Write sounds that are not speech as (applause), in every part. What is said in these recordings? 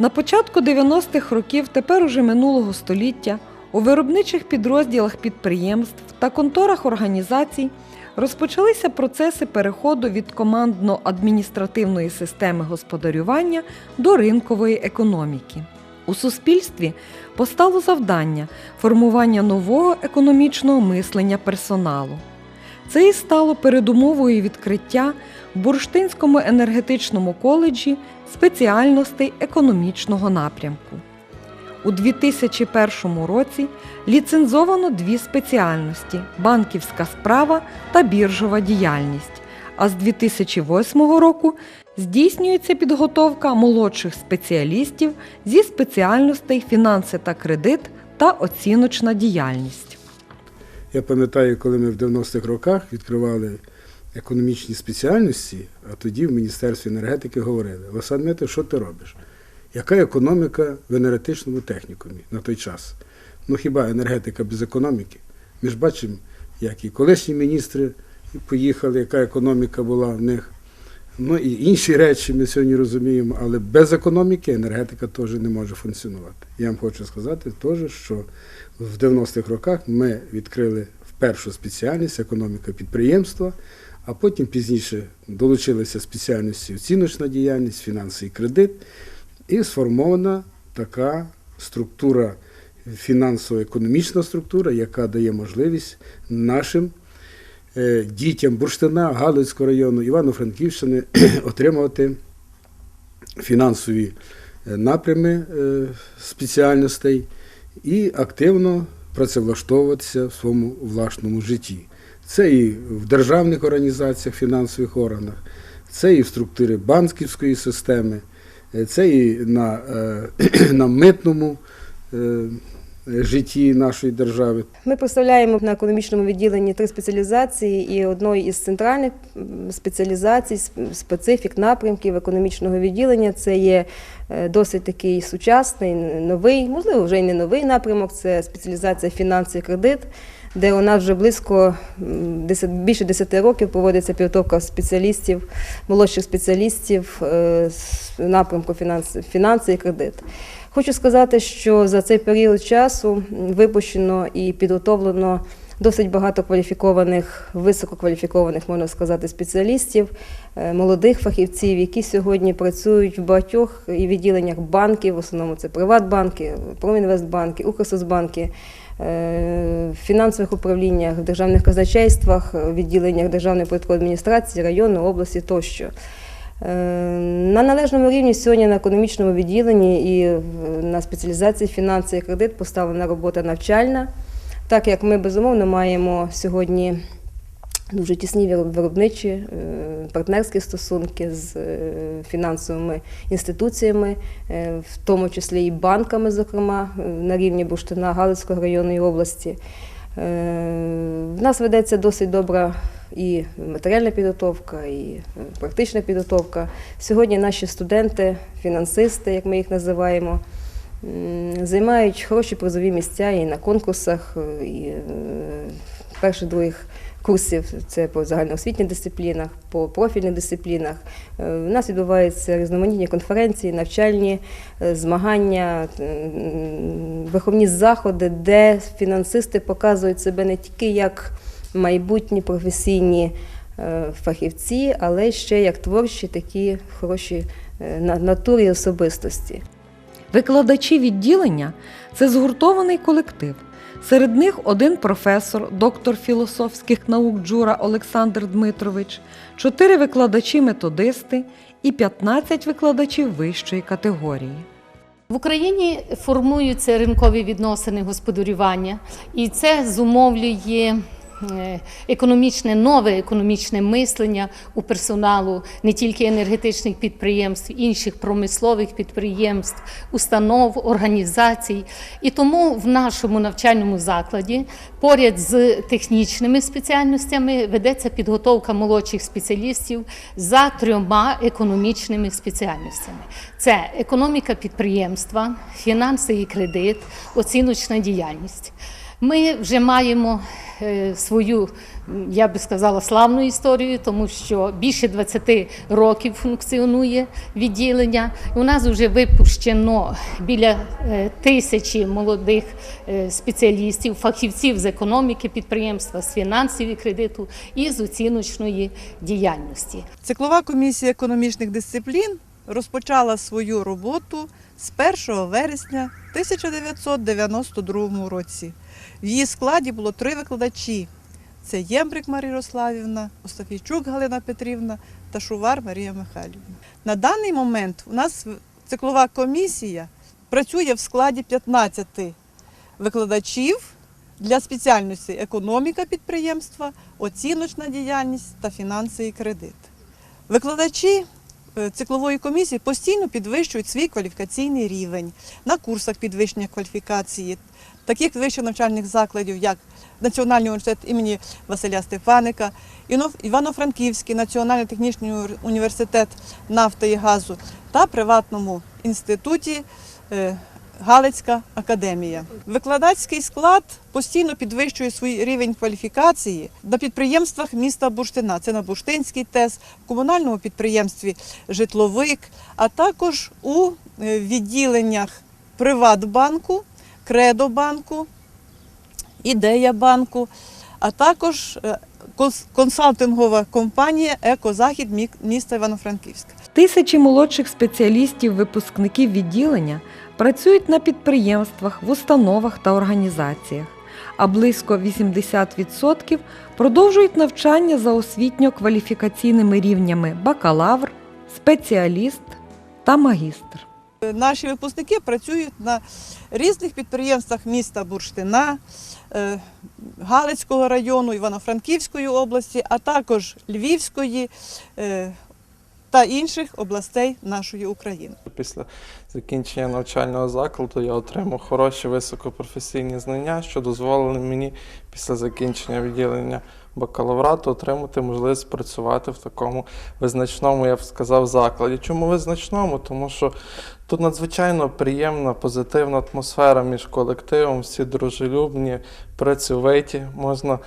На початку 90-х років тепер уже минулого століття у виробничих підрозділах підприємств та конторах організацій розпочалися процеси переходу від командно-адміністративної системи господарювання до ринкової економіки. У суспільстві постало завдання формування нового економічного мислення персоналу. Це і стало передумовою відкриття в Бурштинському енергетичному коледжі спеціальностей економічного напрямку. У 2001 році ліцензовано дві спеціальності банківська справа та біржова діяльність. А з 2008 року здійснюється підготовка молодших спеціалістів зі спеціальностей фінанси та кредит та оціночна діяльність. Я пам'ятаю, коли ми в 90-х роках відкривали економічні спеціальності, а тоді в Міністерстві енергетики говорили: Олександр що ти робиш? Яка економіка в енергетичному технікумі на той час? Ну хіба енергетика без економіки? Ми ж бачимо, як і колишні міністри поїхали, яка економіка була в них. Ну і інші речі ми сьогодні розуміємо, але без економіки енергетика теж не може функціонувати. Я вам хочу сказати теж, що в 90-х роках ми відкрили першу спеціальність економіка підприємства, а потім пізніше долучилися спеціальності оціночна діяльність, фінанси і кредит, і сформована така структура, фінансово-економічна структура, яка дає можливість нашим е, дітям Бурштина, Галицького району, Івано-Франківщини (clears throat) отримувати фінансові е, напрями е, спеціальностей і активно працевлаштовуватися в своєму власному житті. Це і в державних організаціях, фінансових органах, це і в структурі банківської системи, е, це і на, е, (clears throat) на митному е, житті нашої держави. Ми представляємо на економічному відділенні три спеціалізації і одної із центральних спеціалізацій, специфік напрямків економічного відділення. Це є досить такий сучасний, новий, можливо, вже й не новий напрямок. Це спеціалізація фінанси і кредит, де у нас вже близько м, 10 більше 10 років проводиться підготовка спеціалістів, молодших спеціалістів е, з напрямку фінанси, фінанси і кредит. Хочу сказати, що за цей період часу випущено і підготовлено досить багато кваліфікованих, висококваліфікованих, можна сказати, спеціалістів, е, молодих фахівців, які сьогодні працюють в багатьох і відділеннях банків, в основному це Приватбанки, Промінвестбанки, Укрсоцбанки, е, в фінансових управліннях, в державних казначействах, в відділеннях Державної податкової адміністрації, району, області тощо. Е, На належному рівні сьогодні на економічному відділенні і на спеціалізації фінанси і кредит поставлена робота навчальна, так як ми безумовно маємо сьогодні дуже тісні виробничі е, партнерські стосунки з е, фінансовими інституціями, е, в тому числі і банками, зокрема, на рівні Буштина, Галицького району і області. В нас ведеться досить добра і матеріальна підготовка, і практична підготовка. Сьогодні наші студенти, фінансисти, як ми їх називаємо, займають хороші призові місця і на конкурсах, е, і е, перших других курсів це по загальноосвітніх дисциплінах, по профільних дисциплінах. Е, У нас відбуваються різноманітні конференції, навчальні е, змагання, виховні заходи, де фінансисти показують себе не тільки як майбутні професійні е, фахівці, але ще як творчі такі хороші е, на- натурі особистості. Викладачі відділення це згуртований колектив. Серед них один професор, доктор філософських наук Джура Олександр Дмитрович, чотири викладачі-методисти і 15 викладачів вищої категорії. В Україні формуються ринкові відносини господарювання, і це зумовлює економічне нове економічне мислення у персоналу не тільки енергетичних підприємств, інших промислових підприємств, установ, організацій. І тому в нашому навчальному закладі поряд з технічними спеціальностями ведеться підготовка молодших спеціалістів за трьома економічними спеціальностями: це економіка підприємства, фінанси і кредит, оціночна діяльність. Ми вже маємо е, свою, я би сказала, славну історію, тому що більше 20 років функціонує відділення. У нас вже випущено біля е, тисячі молодих е, спеціалістів, фахівців з економіки підприємства, з фінансів і кредиту і з оціночної діяльності. Циклова комісія економічних дисциплін розпочала свою роботу з 1 вересня 1992 році. В її складі було три викладачі: це Ємбрик Марія Ярославівна, Остафійчук Галина Петрівна та Шувар Марія Михайлівна. На даний момент у нас циклова комісія працює в складі 15 викладачів для спеціальності економіка підприємства, оціночна діяльність та фінанси і кредит. Викладачі е, циклової комісії постійно підвищують свій кваліфікаційний рівень на курсах підвищення кваліфікації таких вищих навчальних закладів, як Національний університет імені Василя Стефаника, Івано-Франківський національний технічний університет нафти і газу та приватному інституті е, Галицька академія. Викладацький склад постійно підвищує свій рівень кваліфікації на підприємствах міста Бурштина. Це на Бурштинський ТЕС, в комунальному підприємстві Житловик, а також у е, відділеннях Приватбанку, Кредобанку, Ідея банку, а також е, консалтингова компанія Екозахід міста Івано-Франківська. Тисячі молодших спеціалістів, випускників відділення працюють на підприємствах, в установах та організаціях, а близько 80% продовжують навчання за освітньо-кваліфікаційними рівнями бакалавр, спеціаліст та магістр. Наші випускники працюють на різних підприємствах міста Бурштина, е, Галицького району, Івано-Франківської області, а також Львівської е, та інших областей нашої України. Після закінчення навчального закладу я отримав хороші високопрофесійні знання, що дозволили мені після закінчення відділення бакалаврату отримати можливість працювати в такому визначному, я б сказав, закладі. Чому визначному? Тому що тут надзвичайно приємна, позитивна атмосфера між колективом, всі дружелюбні, працьовиті. Можна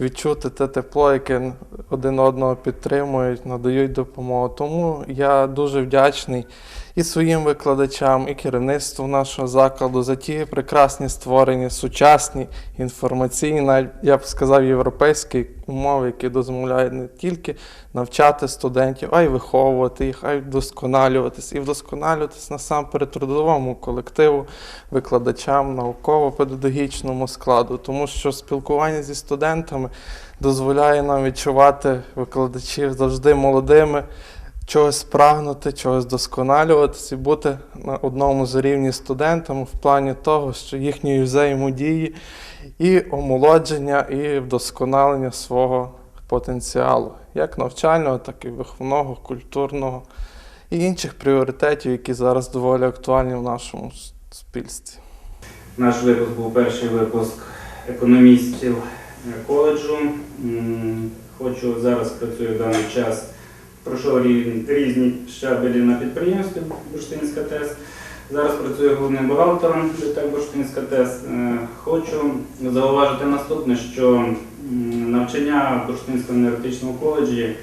відчути те тепло, яке один одного підтримують, надають допомогу. Тому я дуже вдячний і своїм викладачам, і керівництву нашого закладу за ті прекрасні створені, сучасні, інформаційні, я б сказав, європейські умови, які дозволяють не тільки навчати студентів, а й виховувати їх, а й вдосконалюватись. І вдосконалюватись насамперед трудовому колективу, викладачам, науково-педагогічному складу, тому що спілкування зі студентами дозволяє нам відчувати викладачів завжди молодими чогось прагнути, чогось досконалюватися і бути на одному з рівні студентами в плані того, що їхньої взаємодії і омолодження, і вдосконалення свого потенціалу, як навчального, так і виховного, культурного і інших пріоритетів, які зараз доволі актуальні в нашому суспільстві. Наш випуск був перший випуск економістів коледжу. Хочу зараз працюю в даний час. Пройшов різні щабелі на підприємстві Бурштинська ТЕС. Зараз працюю головним бухгалтером ДТЕК Бурштинська ТЕС. Е, Хочу зауважити наступне, що навчання в Бурштинському енергетичному коледжі,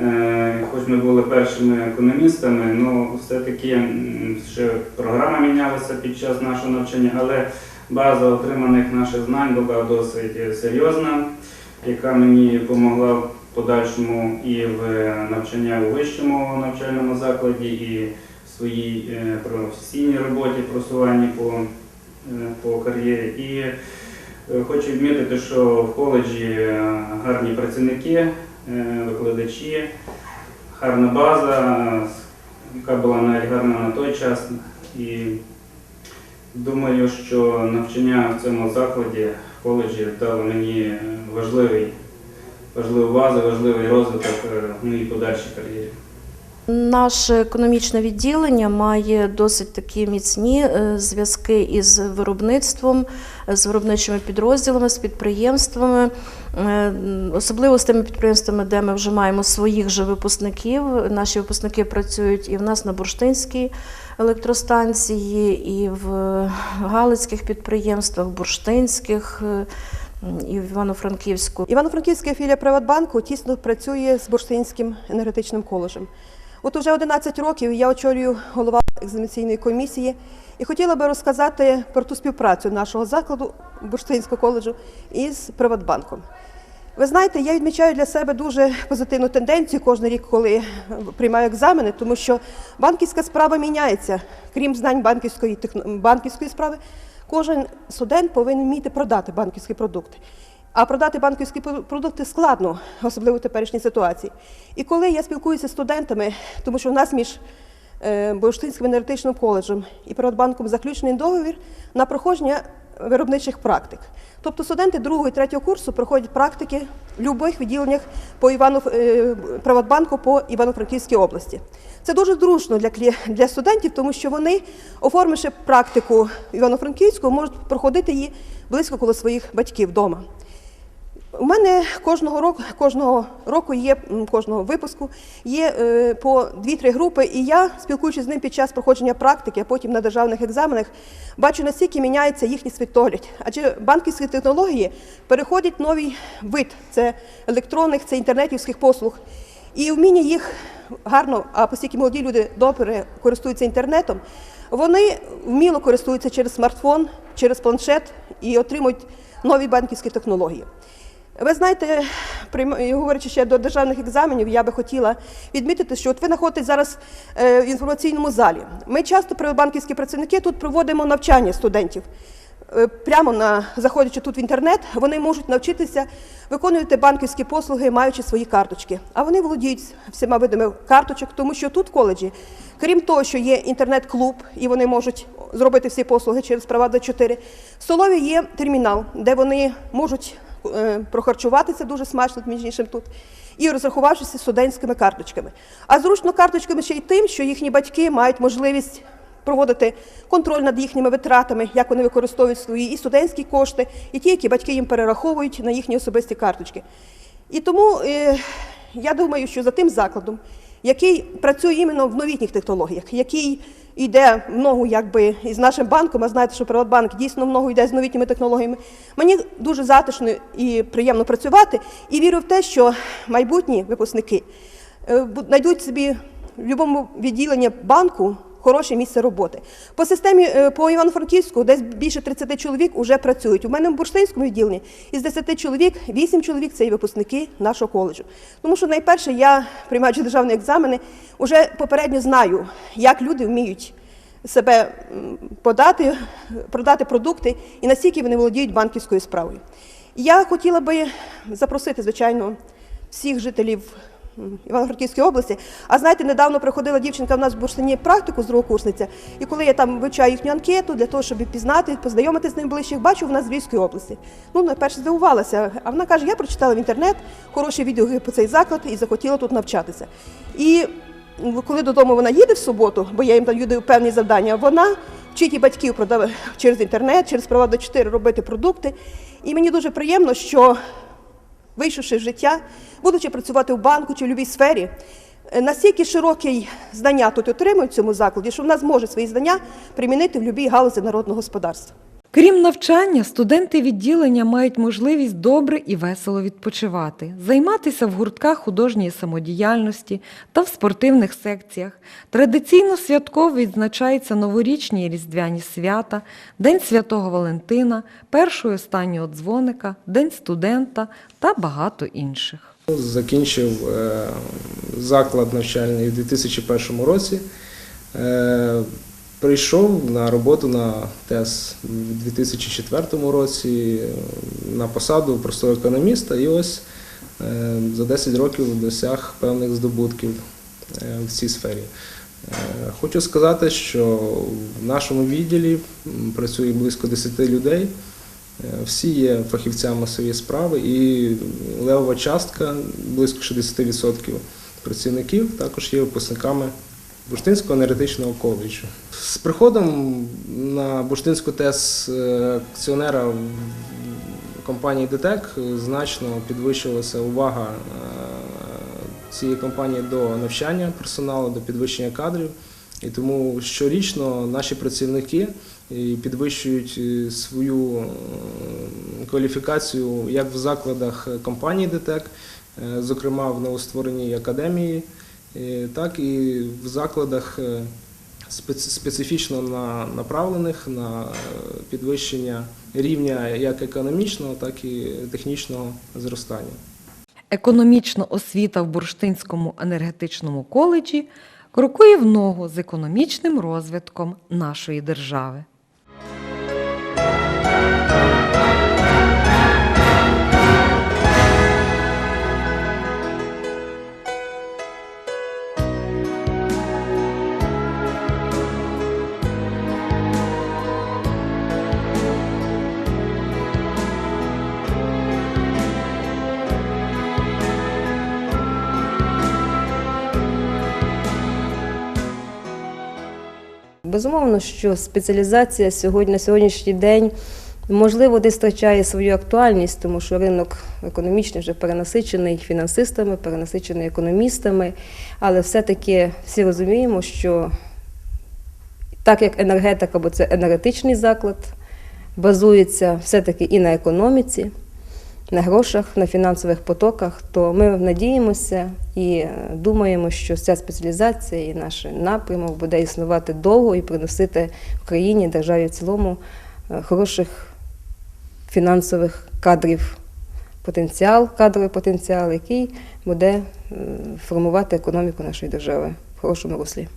е, хоч ми були першими економістами, ну все-таки ще програма мінялася під час нашого навчання, але база отриманих наших знань була досить серйозна, яка мені допомогла подальшому і в навчання у вищому навчальному закладі, і в своїй е, професійній роботі, просуванні по, е, по кар'єрі. І е, хочу відмітити, що в коледжі гарні працівники, викладачі, гарна база, яка була навіть гарна на той час. І думаю, що навчання в цьому закладі в коледжі дало мені важливий, важливу базу, важливий розвиток е, в моїй подальшій кар'єрі. Наше економічне відділення має досить такі міцні е, зв'язки із виробництвом, е, з виробничими підрозділами, з підприємствами, особливо з тими підприємствами, де ми вже маємо своїх же випускників. Наші випускники працюють і в нас на бурштинській електростанції, і в галицьких підприємствах, бурштинських. І в Івано-Франківську. Івано-Франківська філія Приватбанку тісно працює з Бурштинським енергетичним коледжем. От уже 11 років я очолюю голова екзаменаційної комісії і хотіла би розказати про ту співпрацю нашого закладу Бурштинського коледжу із Приватбанком. Ви знаєте, я відмічаю для себе дуже позитивну тенденцію кожен рік, коли приймаю екзамени, тому що банківська справа міняється. Крім знань банківської банківської справи, кожен студент повинен вміти продати банківські продукти. А продати банківські продукти складно, особливо в теперішній ситуації. І коли я спілкуюся з студентами, тому що в нас між е, Бурштинським енергетичним коледжем і Приватбанком заключений договір на проходження виробничих практик. Тобто студенти другого і третього курсу проходять практики в будь-яких відділеннях по Івану е, Приватбанку по Івано-Франківській області. Це дуже зручно для для студентів, тому що вони, оформивши практику Івано-Франківську, можуть проходити її близько коло своїх батьків вдома. У мене кожного року, кожного року є кожного випуску є е, по 2-3 групи, і я, спілкуючись з ним під час проходження практики, а потім на державних екзаменах, бачу наскільки міняється їхній світогляд. Адже банківські технології переходять новий вид це електронних, це інтернетівських послуг. І вміння їх гарно, а оскільки молоді люди добре користуються інтернетом, вони вміло користуються через смартфон, через планшет і отримують нові банківські технології. Ви знаєте, говорячи ще до державних екзаменів, я би хотіла відмітити, що от ви знаходитесь зараз е, в інформаційному залі. Ми часто, приватбанківські працівники, тут проводимо навчання студентів. Е, Прямо на заходячи тут в інтернет, вони можуть навчитися виконувати банківські послуги, маючи свої карточки. А вони володіють всіма видами карточок, тому що тут в коледжі, крім того, що є інтернет-клуб, і вони можуть зробити всі послуги через права 4 в столові є термінал, де вони можуть прохарчуватися дуже смачно, між іншим тут, і розрахувавшися студентськими карточками. А зручно карточками ще й тим, що їхні батьки мають можливість проводити контроль над їхніми витратами, як вони використовують свої і студентські кошти, і ті, які батьки їм перераховують на їхні особисті карточки. І тому е, я думаю, що за тим закладом, який працює іменно в новітніх технологіях, який йде в ногу якби із нашим банком, а знаєте, що Приватбанк дійсно в ногу йде з новітніми технологіями. Мені дуже затишно і приємно працювати, і вірю в те, що майбутні випускники е, знайдуть собі в будь-якому відділенні банку хороше місце роботи. По системі е, по Івано-Франківську десь більше 30 чоловік вже працюють. У мене в бурштинському відділенні із 10 чоловік 8 чоловік це і випускники нашого коледжу. Тому що найперше я, приймаючи державні екзамени, вже попередньо знаю, як люди вміють себе подати, продати продукти і наскільки вони володіють банківською справою. Я хотіла би запросити, звичайно, всіх жителів м, Івано-Франківської області. А знаєте, недавно приходила дівчинка в нас в Бурштині практику з другокурсниця, і коли я там вивчаю їхню анкету для того, щоб пізнати, познайомитися з ним ближче, бачу вона з Львівської області. Ну, найперше здивувалася. А вона каже: я прочитала в інтернет хороші відео про цей заклад і захотіла тут навчатися. І коли додому вона їде в суботу, бо я їм там даю певні завдання, вона вчить і батьків продав через інтернет, через права до 4 робити продукти. І мені дуже приємно, що вийшовши в життя, будучи працювати в банку чи в будь-якій сфері, е, настільки широкі знання тут отримують в цьому закладі, що вона зможе свої знання примінити в будь-якій галузі народного господарства. Крім навчання, студенти відділення мають можливість добре і весело відпочивати, займатися в гуртках художньої самодіяльності та в спортивних секціях. Традиційно святково відзначаються новорічні і різдвяні свята, День Святого Валентина, першого і останнього дзвоника, День студента та багато інших. Закінчив е, заклад навчальний у 2001 році. Прийшов на роботу на ТЕС у 2004 році на посаду простого економіста і ось е, за 10 років досяг певних здобутків е, в цій сфері. Е, Хочу сказати, що в нашому відділі працює близько 10 людей. Всі є фахівцями своєї справи, і левова частка близько 60% працівників також є випускниками Бурштинського енергетичного коледжу. З приходом на Бурштинську ТЕС е, акціонера компанії ДТЕК значно підвищилася увага е, цієї компанії до навчання персоналу, до підвищення кадрів. І тому щорічно наші працівники е, підвищують свою кваліфікацію як в закладах компанії ДТЕК, зокрема в новоствореній академії, так і в закладах е, специфічно направлених на е, підвищення рівня як економічного, так і технічного зростання. Економічна освіта в Бурштинському енергетичному коледжі крокує в ногу з економічним розвитком нашої держави. Безумовно, що спеціалізація сьогодні на сьогоднішній день можливо десь втрачає свою актуальність, тому що ринок економічний вже перенасичений фінансистами, перенасичений економістами, але все-таки всі розуміємо, що так як енергетика, бо це енергетичний заклад, базується все-таки і на економіці, на грошах, на фінансових потоках, то ми надіємося і е, думаємо, що ця спеціалізація і наш напрямок буде існувати довго і приносити Україні, державі в цілому е, хороших фінансових кадрів, потенціал, кадровий потенціал, який буде е, формувати економіку нашої держави в хорошому руслі.